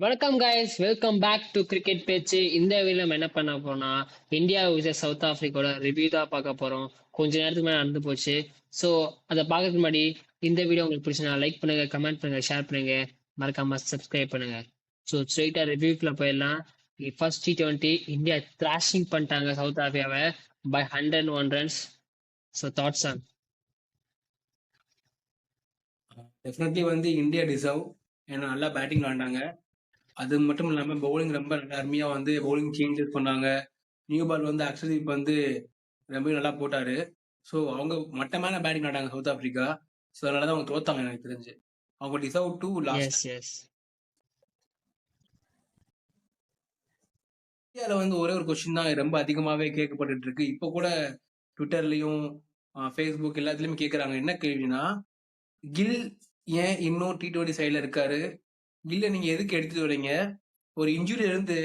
வணக்கம் guys welcome back to cricket பேச்சு இந்த வீடியோ நம்ம என்ன பண்ண போனா இந்தியா விசஸ் சவுத் ஆப்பிரிக்காவோட ரிவ்யூ தான் பார்க்க போறோம். கொஞ்ச நேரத்துக்கு மேலே நடந்து போச்சு. ஸோ அதை பார்க்கறதுக்கு முன்னாடி இந்த வீடியோ உங்களுக்கு பிடிச்சினா லைக் பண்ணுங்க கமெண்ட் பண்ணுங்க ஷேர் பண்ணுங்க. மறக்காம சப்ஸ்கிரைப் பண்ணுங்க. ஸோ ஸ்ட்ரெயிட்டா ரிவ்யூக்குள்ள போயிடலாம். First T twenty India thrashing பண்ணிட்டாங்க south ஆப்பிரிக்காவை by hundred one runs so that's on definitely வந்து இந்தியா டிசர்வ் ஏன்னா நல்லா பேட்டிங் விளாண்டாங்க அது மட்டும் இல்லாமல் பவுலிங் ரொம்ப நல்லா அருமையாக வந்து பவுலிங் சேஞ்சஸ் பண்ணாங்க. நியூ பால் வந்து அக்ஷதீப் வந்து ரொம்ப நல்லா போட்டாரு. ஸோ அவங்க மட்டமான பேட்டிங் விளாண்டாங்க சவுத் ஆப்பிரிக்கா ஸோ அதனால தான் அவங்க தோத்தாங்க எனக்கு தெரிஞ்சு. அவங்க டிசர்வ் டு லாஸ்ட் இந்தியாவில் வந்து ஒரே ஒரு கொஸ்டின் தான் ரொம்ப அதிகமாகவே கேட்கப்பட்டுட்டு இருக்கு. இப்போ கூட ட்விட்டர்லையும் ஃபேஸ்புக் எல்லாத்துலேயுமே கேட்குறாங்க என்ன கேள்வினா கில் ஏன் இன்னும் டி டுவெண்ட்டி சைடில் இருக்காரு? இல்ல நீங்க எதுக்கு எடுத்துட்டு வரீங்க ஒரு இன்ஜுரி இருந்து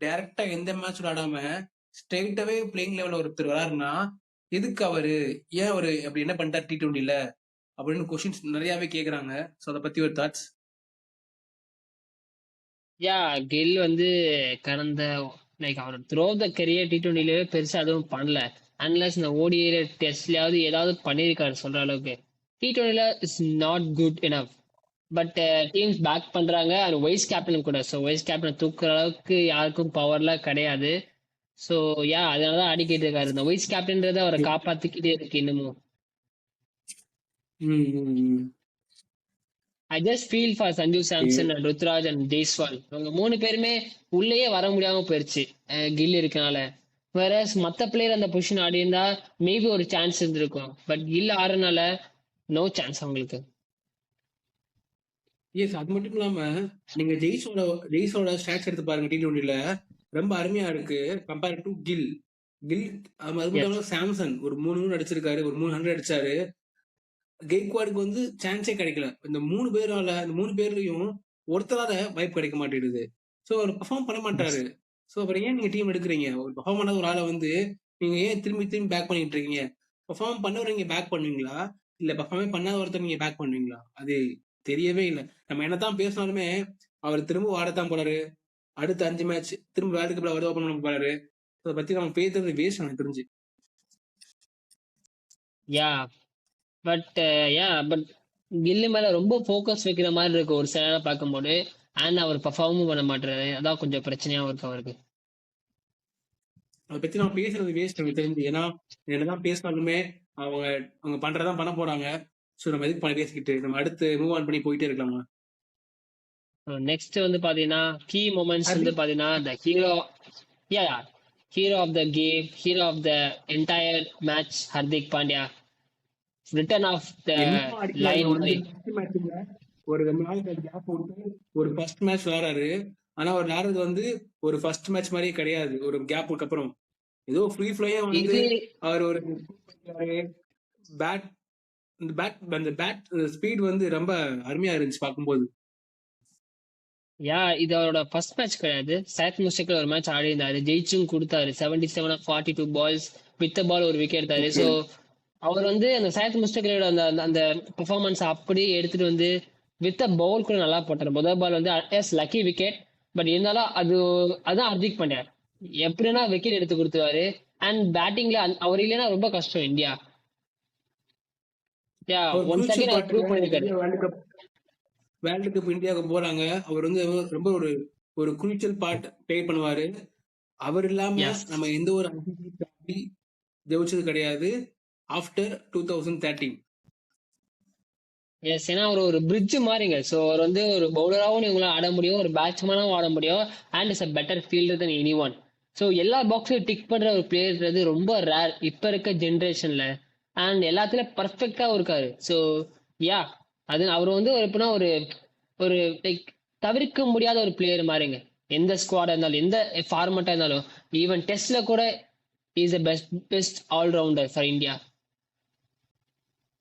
டைரக்டா எந்த மேட்ச் விளையாடாம ஸ்ட்ரெயிட்டாவே பிளேயிங் லெவல்ல ஒருத்தர் வராருன்னா எதுக்கு அவரு? ஏன் அவரு அப்படி என்ன பண்ணிட்டார் டி டுவெண்ட்டில அப்படின்னு கொஸ்டின்ஸ் நிறையாவே கேக்குறாங்க. ஸோ அதை பத்தி ஒரு தாட்ஸ் யா கில் வந்து கடந்த லைக் அவர் த்ரோ த கரியர் டி டுவெண்ட்டிலேயே பெருசா எதுவும் பண்ணல. அன்லஸ் இந்த ஓடிஏ டெஸ்ட்லயாவது ஏதாவது பண்ணியிருக்காரு சொல்ற அளவுக்கு. T டுவெண்ட்டில is not good enough but teams back பண்றாங்க. அண்ட் வைஸ் கேப்டன் கூட. ஸோ வைஸ் கேப்டன் தூக்குற அளவுக்கு யாருக்கும் பவர்லாம் கிடையாது. ஸோ யா அதனால தான் அடிக்கிட்டு இருக்காரு. இந்த வைஸ் கேப்டன்றது அவரை காப்பாத்திக்கிட்டே இருக்கு இன்னமும். I just feel for Sanju Samson and Ruturaj and Jaiswal இவங்க மூணு பேருமே உள்ளேயே வர முடியாம போயிருச்சு கில் இருக்கனால. வேற மத்த பிளேயர் அந்த பொசிஷன் ஆடி இருந்தா மேபி ஒரு சான்ஸ் இருந்திருக்கும். பட் கில் ஆடுறனால நோ சான்ஸ் அவங்களுக்கு. எஸ் அது மட்டும் இல்லாம நீங்க ஜெய்ஸோட ஜெய்ஸோட ஸ்டாட்ஸ் எடுத்து பாருங்க டி டுவெண்ட்டில ரொம்ப அருமையா இருக்கு. கம்பேர் டு கில் கில் அது மட்டும் சாம்சன் ஒரு மூணு மூணு அடிச்சிருக்காரு ஒரு மூணு ஹண்ட்ரட் அடிச்சாரு. கெய்க்வாடுக்கு வந்து சான்ஸே கிடைக்கல. இந்த மூணு பேரால இந்த மூணு பேர்லயும் ஒருத்தரால வாய்ப்பு கிடைக்க மாட்டேங்குது. ஸோ அவர் பெர்ஃபார்ம் பண்ண மாட்டாரு. ஸோ அப்புறம் ஏன் நீங்க டீம் எடுக்கிறீங்க? ஒரு பெர்ஃபார்ம் பண்ணாத ஒரு ஆளை வந்து நீங்க ஏன் திரும்பி திரும்பி பேக் பண்ணிட்டு இருக்கீங்க? பெர்ஃபார்ம் பண்ணவர் நீங்க பேக் பண்ணுவீங்களா? இல்ல பெர்ஃபார்மே பண்ணாத ஒருத்தர் நீங்க பேக் பண்ணுவீங்களா? அது தெரியவே இல்லை. நம்ம என்னதான் பேசினாலுமே அவர் திரும்ப ஆடத்தான் போறாரு. அடுத்த அஞ்சு மேட்ச் திரும்ப வேர்ல்டு கப்ல வருவா பண்ண போறாரு. அதை பத்தி நம்ம பேசுறது வேஸ்ட் எனக்கு தெரிஞ்சு. யா பட் யா பட் கில்லு மேல ரொம்ப ஃபோக்கஸ் வைக்கிற மாதிரி இருக்கு ஒரு சில பார்க்கும்போது. அண்ட் அவர் பர்ஃபார்மும் பண்ண மாட்டாரு அதான் கொஞ்சம் பிரச்சனையாவும் இருக்கு அவருக்கு. அதை பத்தி நம்ம பேசுறது வேஸ்ட் எனக்கு தெரிஞ்சு. ஏன்னா என்னதான் பேசினாலுமே அவங்க அவங்க பண்றதான் பண்ண போறாங்க. ஸோ நம்ம எதுக்கு பண்ண பேசிக்கிட்டு நம்ம அடுத்து மூவ் ஆன் பண்ணி போயிட்டே இருக்கலாமா? நெக்ஸ்ட் வந்து பாத்தீங்கன்னா கீ மூமெண்ட்ஸ் வந்து பாத்தீங்கன்னா the hero yeah hero of the game hero of the entire match Hardik Pandya return of the line ஒரு நாளைக்கு கேப் போட்டு ஒரு ஃபர்ஸ்ட் மேட்ச் விளையாடுறாரு. ஆனா அவர் விளையாடுறது வந்து ஒரு ஃபர்ஸ்ட் மேட்ச் மாதிரியே கிடையாது. ஒரு கேப்புக்கு அப்புறம். ஏதோ ஃப்ரீ ஃப்ளையா வந்து அவர் ஒரு பேட் இந்த பேட் அந்த பேட் ஸ்பீட் வந்து ரொம்ப அருமையா இருந்துச்சு பார்க்கும்போது. யா இது அவரோட ஃபர்ஸ்ட் மேட்ச் கிடையாது. சைத் முஸ்டேக்கில் ஒரு மேட்ச் ஆடி இருந்தாரு ஜெயிச்சும் கொடுத்தாரு. Seventy seven forty two balls with ball ஒரு விக்கெட் எடுத்தாரு. ஸோ அவர் வந்து அந்த சாத் முஸ்டிக்லோட அந்த அந்த- பெர்ஃபார்மன்ஸ் அப்படியே எடுத்துட்டு வந்து வித் பவுல் கூட நல்லா போட்டார். முதல் பால் வந்து எஸ் லக்கி விக்கெட் பட் இருந்தாலும் அது அதான் ஹர்திக் பாண்டியா. எப்படின்னா விக்கெட் எடுத்து கொடுத்துருவாரு. அண்ட் பேட்டிங்ல அவர் இல்லைன்னா ரொம்ப கஷ்டம் இந்தியா யா ஒன் செகண்ட் அவர் ப்ரூவ் பண்ணிருக்காரு வேர்ல்டு கப் இந்தியாவுக்கு போறாங்க. அவர் வந்து ரொம்ப ஒரு ஒரு குரூச்சல் பார்ட் ப்ளே பண்ணுவாரு. அவர் இல்லாம. நம்ம எந்த ஒரு ஜெயிச்சது கிடையாது. After two thousand thirteen yes ஏன்னா அவர் ஒரு பிரிட்ஜ் மாதிரிங்க ஸோ அவர் வந்து ஒரு பவுலராகவும் இவங்களாம் ஆட முடியும் ஒரு பேட்ஸ்மேனாகவும் ஆட முடியும் and is a better fielder than any one so எல்லா பாக்ஸையும் டிக் பண்ற ஒரு பிளேயர்ன்றது ரொம்ப ரேர் இப்போ இருக்க ஜென்ரேஷன்ல அண்ட் எல்லாத்துலயும் பர்ஃபெக்டா இருக்காரு. ஸோ யா அது அவர் வந்து எப்படின்னா ஒரு ஒரு லைக் தவிர்க்க முடியாத ஒரு பிளேயர் மாதிரிங்க. எந்த ஸ்குவாடா இருந்தாலும் எந்த ஃபார்மட்டா இருந்தாலும் ஈவன் டெஸ்ட்ல கூட is a best best allrounder for India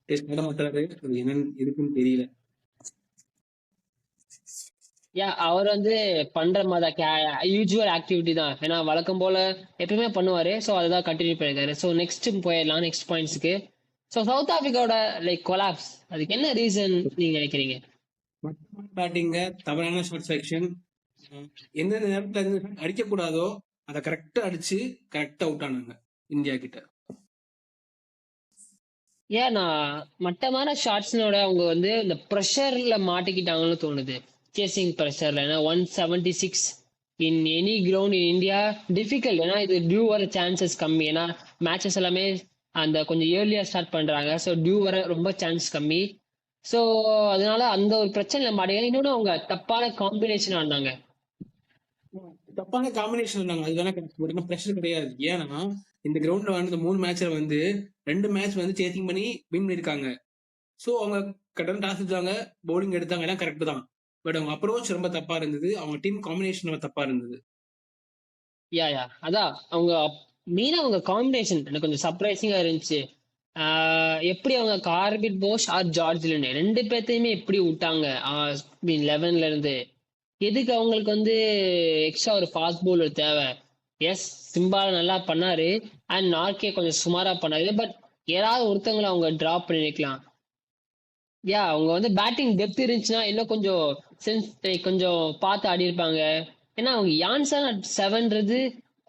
test என்னன்னு இருக்குன்னு தெரியல. யா அவர் வந்து பண்ற மாதிரி யூஜுவல் ஆக்டிவிட்டி தான். ஏன்னா வழக்கம் போல எப்பவுமே பண்ணுவாரு. ஸோ அதுதான் கண்டினியூ பண்ணிருக்காரு ஸோ நெக்ஸ்ட் போயிடலாம் நெக்ஸ்ட் பாயிண்ட்ஸ்க்கு ஸோ சவுத் ஆப்பிரிக்காவோட லைக் கொலாப்ஸ் அதுக்கு என்ன ரீசன் நீங்க நினைக்கிறீங்க? பேட்டிங்க தவறான ஷார்ட் செக்ஷன் எந்தெந்த நேரத்துல இருந்து அடிக்க கூடாதோ அதை கரெக்டா அடிச்சு கரெக்டா அவுட் ஆனாங்க இந்தியா கிட்ட. ஏன் நான் மட்டமான ஷாட்ஸ்னோட அவங்க வந்து இந்த ப்ரெஷர்ல மாட்டிக்கிட்டாங்கன்னு தோணுது. சேசிங் ப்ரெஷர்ல ஏன்னா one seventy six in any ground in India difficult ஏன்னா இது டியூ வர சான்சஸ் கம்மி. ஏன்னா மேட்சஸ் எல்லாமே அந்த கொஞ்சம் ஏர்லியா ஸ்டார்ட் பண்றாங்க. ஸோ டியூ வர ரொம்ப சான்ஸ் கம்மி. ஸோ அதனால அந்த ஒரு பிரச்சனை அடையாது இன்னொன்று அவங்க தப்பான காம்பினேஷன் ஆடினாங்க தப்பான காம்பினேஷன் இருந்தாங்க. அதுதானே கரெக்ட் ப்ரெஷர் கிடையாது. ஏன்னா இந்த கிரவுண்ட்ல வந்து மூணு மேட்ச்ல வந்து ரெண்டு மேட்ச் வந்து சேசிங் பண்ணி வின் பண்ணிருக்காங்க ஸோ அவங்க கடன் டாஸ் எடுத்தாங்க பவுலிங் எடுத்தாங்க. எல்லாம் கரெக்ட் தான். பட் அவங்க அப்ரோச் ரொம்ப தப்பா இருந்தது. அவங்க டீம் காம்பினேஷன் ரொம்ப தப்பா இருந்தது. யா யா அதான் அவங்க மெயினா அவங்க காம்பினேஷன் எனக்கு கொஞ்சம் சர்ப்ரைசிங்கா இருந்துச்சு. எப்படி அவங்க Corbin Bosch or George Linde ரெண்டு பேர்த்தையுமே எப்படி விட்டாங்க? லெவன்ல இருந்து. எதுக்கு அவங்களுக்கு வந்து எக்ஸ்ட்ரா ஒரு ஃபாஸ்ட் பவுலர் தேவை? எஸ் சிம்பால நல்லா பண்ணாரு. அண்ட் நார்கே கொஞ்சம் சுமாரா பண்ணாரு. பட் ஏதாவது ஒருத்தவங்களை அவங்க டிராப் பண்ணிருக்கலாம். யா அவங்க வந்து பேட்டிங் டெப்த் இருந்துச்சுன்னா இன்னும் கொஞ்சம் சென்ஸ் கொஞ்சம் பார்த்து ஆடி இருப்பாங்க ஏன்னா அவங்க யான்சன் அட் செவன்றது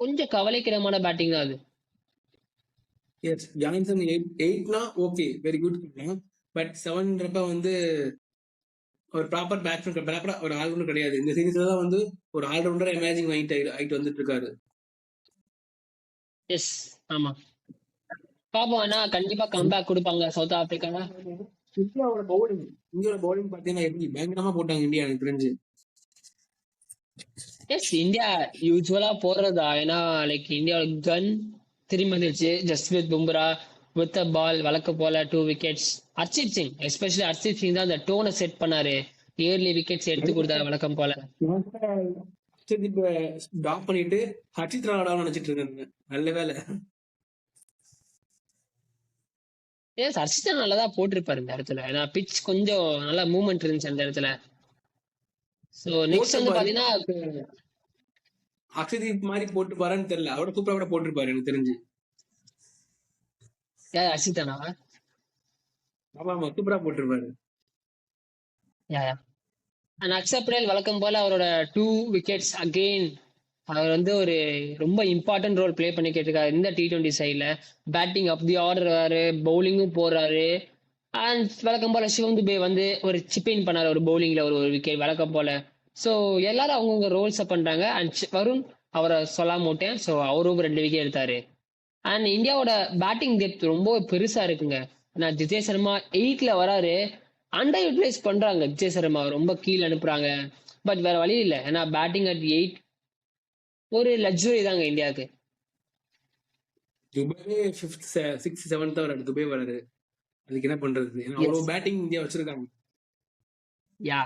கொஞ்சம் கவலைக்கிடமான பேட்டிங் தான் அது. எஸ் ஜான்சன் எயிட் எயிட்னா ஓகே வெரி குட் பட் செவன்ன்றப்ப வந்து ஒரு ப்ராப்பர் பேட்ஸ்மேன் ப்ராப்பரா ஒரு ஆல்ரவுண்டர் கிடையாது. இந்த சீரீஸ்ல தான் வந்து ஒரு ஆல்ரவுண்டர் இமேஜிங் ஆயிட்டு ஆயிட்டு வந்துட்டு இருக்காரு எஸ் ஆமா. பாப்போம் ஆனா கண்டிப்பா கம்பேக் கொடுப்பாங்க சவுத் ஆப்பிரிக்கால இந்தியாவோட பவுலிங் இந்தியாவோட பவுலிங் பாத்தீங்கன்னா எப்படி? பயங்கரமா போட்டாங்க இந்தியா எனக்கு தெரிஞ்சு. எஸ் இந்தியா யூஸ்வலா போடுறதா? ஏன்னா லைக் இந்தியாவோட கன் திரும்பி வந்துருச்சு. ஜஸ்பிரித் பும்ரா வித் பால் வழக்க போல two wickets Harshit Singh especially Harshit Singh தான் அந்த டோனை செட் பண்ணாரு. இயர்லி விக்கெட்ஸ் எடுத்து கொடுத்தாரு வழக்கம் போல. டாப் பண்ணிட்டு ஹர்ஷித் ராடாவும் நினைச்சிட்டு இருக்காங்க நல்ல வேலை. எஸ் ஹர்ஷித் நல்லா போட்டிருப்பாரு இந்த இடத்துல. ஏன்னா பிச் கொஞ்சம் நல்லா மூவ்மெண்ட் இருந்துச்சு அந்த இடத்துல. சோ நெக்ஸ்ட் வந்து பாத்தீங்கன்னா அக்ஷதீப் மாதிரி போட்டு பாரான்னு தெரியல. அவட சூப்பரா கூட போட்டிருப்பாரு எனக்கு தெரிஞ்சு. யார் ஹர்ஷித் தானாவா ஆமா ஆமா சூப்பரா போட்டிருப்பாரு. Yeah yeah and Axar Patel வழக்கம் போல அவரோட டூ விக்கெட்ஸ் அகெயின் அவர் வந்து ஒரு ரொம்ப இம்பார்ட்டன்ட் ரோல் ப்ளே பண்ணி கேட்டிருக்காரு இந்த டி டுவெண்ட்டி சைடில் பேட்டிங் அப் தி ஆடுறாரு பவுலிங்கும் போடுறாரு அண்ட் வழக்கம் போல சிவம் துபே வந்து ஒரு சிப்பின் பண்ணார் ஒரு பவுலிங்கில் ஒரு ஒரு விக்கெட் வழக்கம் போல. ஸோ எல்லாரும் அவங்கவுங்க ரோல்ஸை பண்ணுறாங்க அண்ட் வருண் அவரை சொல்லாம விட்டேன். ஸோ அவரும் ரெண்டு விக்கெட் எடுத்தாரு. அண்ட் இந்தியாவோட பேட்டிங் டெப்த் ரொம்ப பெருசாக இருக்குங்க. நான் ஜிதேஷ் சர்மா எயிட்டில் வராரு. அண்டர் யூட்டிலைஸ் பண்ணுறாங்க ஜிதேஷ் சர்மா ரொம்ப கீழே அனுப்புகிறாங்க பட் வேற வழி இல்லை. ஏன்னா பேட்டிங் அட் எயிட் ஒரு லக்ஸுரி தாங்க இந்தியாவுக்கு. துபாயே ஃபிஃப்த் சிக்ஸ் செவன்த் வராரு துபாய் வராரு. அதுக்கு என்ன பண்றது? அவ்வளவு பேட்டிங் இந்தியா வச்சிருக்காங்க. யா.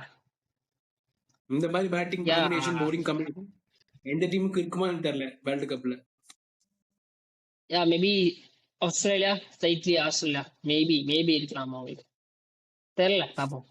இந்த மாதிரி பேட்டிங். காம்பினேஷன் பவுலிங் காம்பினேஷன் எந்த டீமுக்கு இருக்குமான்னு தெரியல வேர்ல்டு கப்ல yeah maybe Australia slightly Australia maybe maybe இருக்கலாம் அவங்களுக்கு. தெரியல பார்ப்போம்